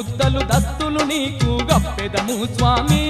ముద్దలు దస్తులు నీకు గప్పెదము స్వామీ.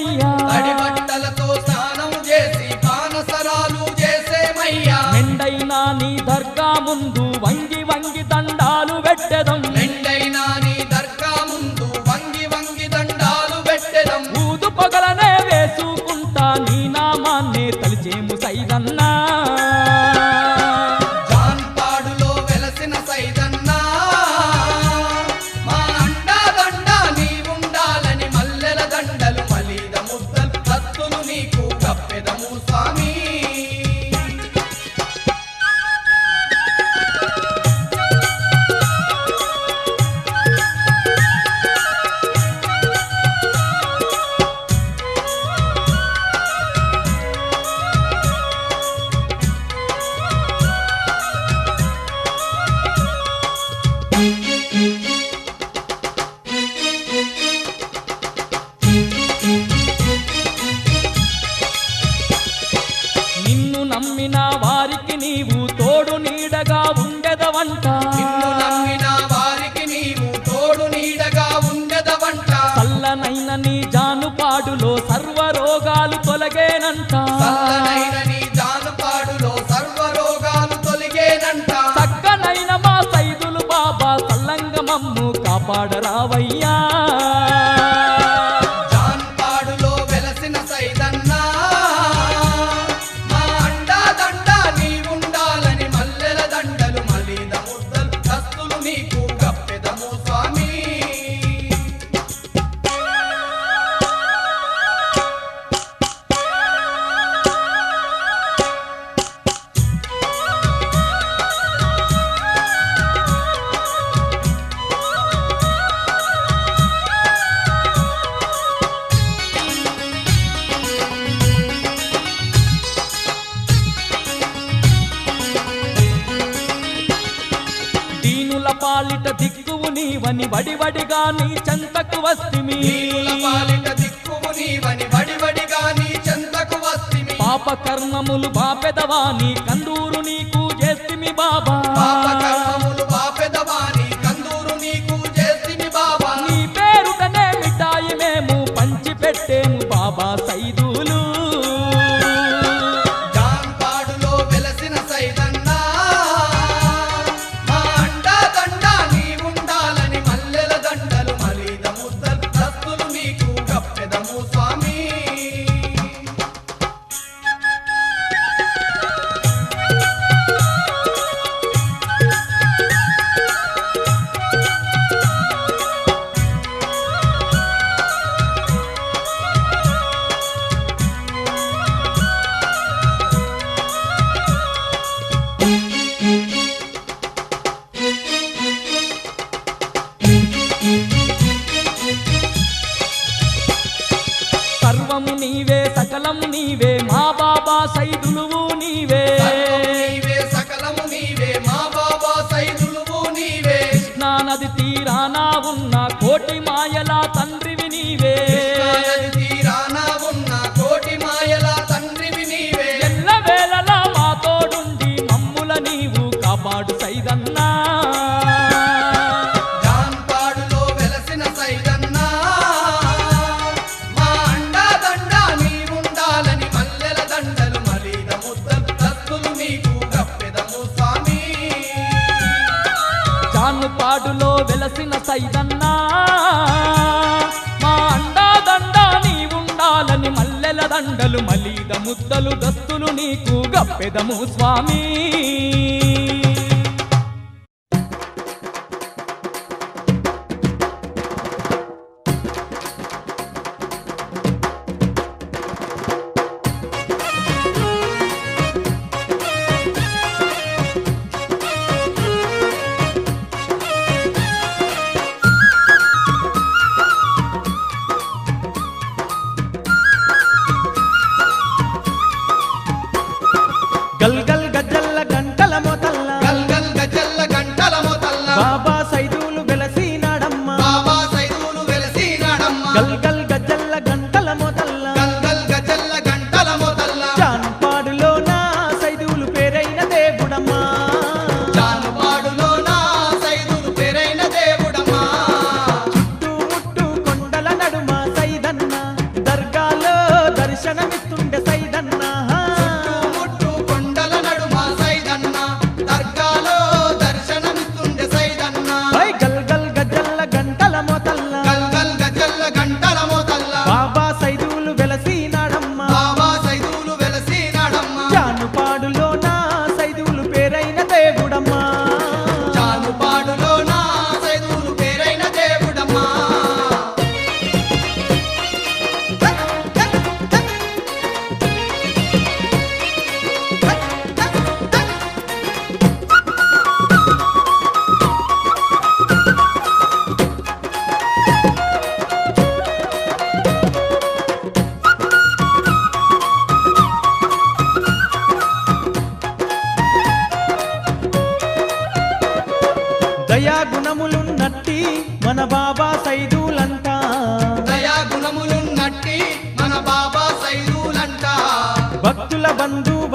చేసేమయ్యా తడి స్నానం చేసి పానసరాలు చేసే మయ్యా నీ దర్గా ముందు వంగి వంగి దండాలు పెట్టెద పాలిట దిక్కువు నీవని వడివడిగా నీ చెంతకు వస్తిమి. పాప కర్మములు బాపెదవా నీ కందూరు నీకు చేస్తిమి బాబా. నీ పేరుటనే మిఠాయి మేము పంచిపెట్టేము బాబా సైదు. ఉన్న కోటి మాయల తాను పాడులో వెలసిన సైదన్నా. మా అండాదండ నీ ఉండాలని మల్లెల దండలు మలీద ముద్దలు దస్తులు నీకు గప్పెదము స్వామీ.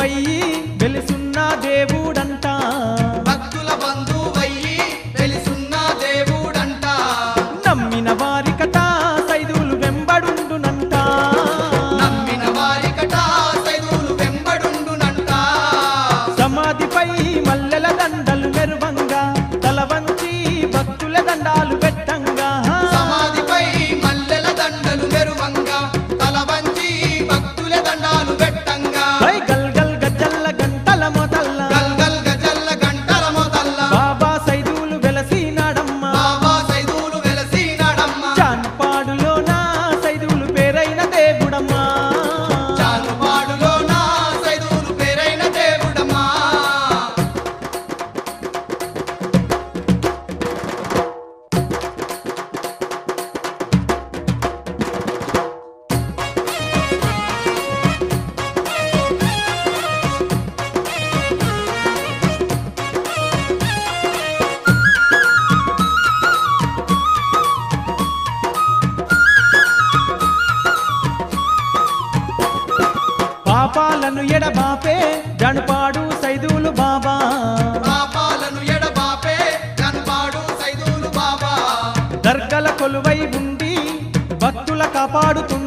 回忆。ఎడబాపే జనపాడు సైదులు బాబా. పాపాలను ఎడబాపే జనపాడు సైదులు బాబా. దర్గల కొలువై ఉండి భక్తుల కాపాడుతుంది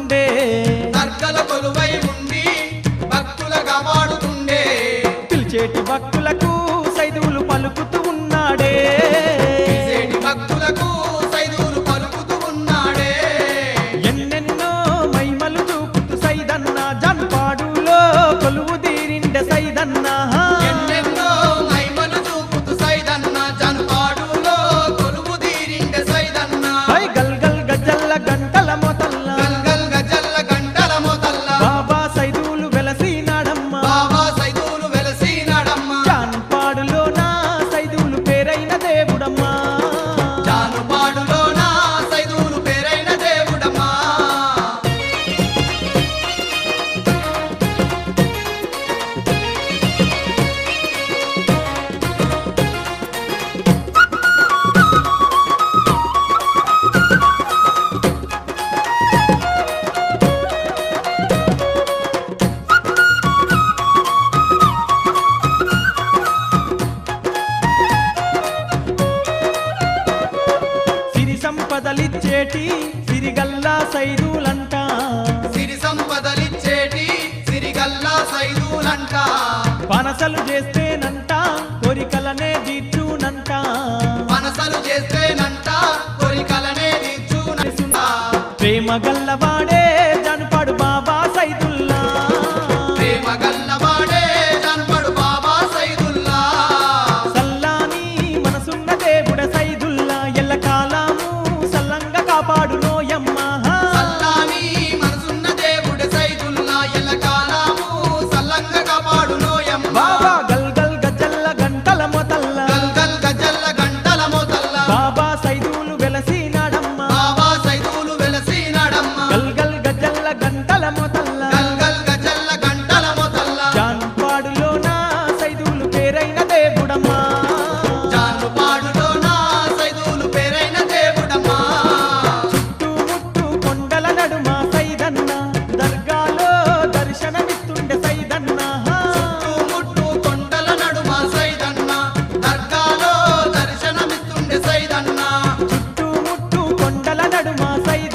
மேலவாடே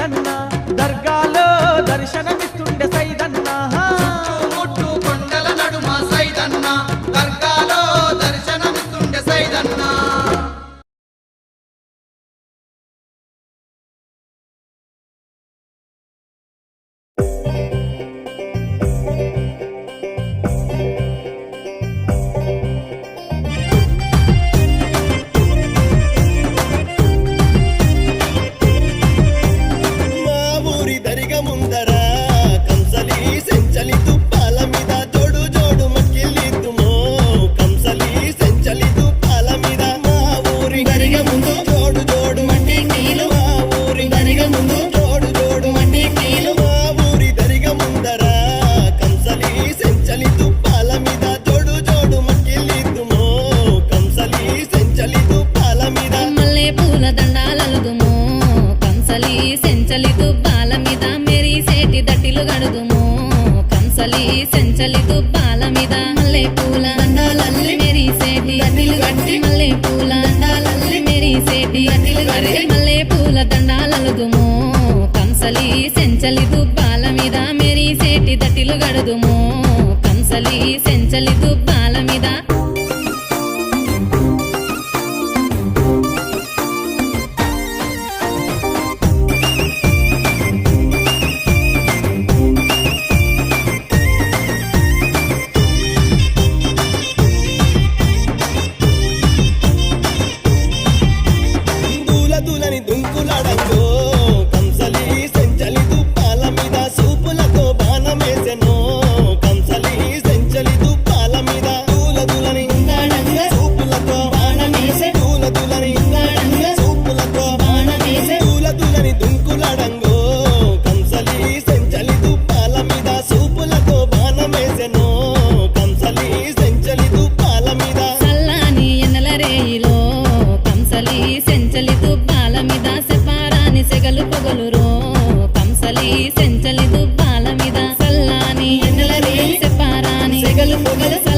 దర్శన దర్గాలో దర్శనమే Porque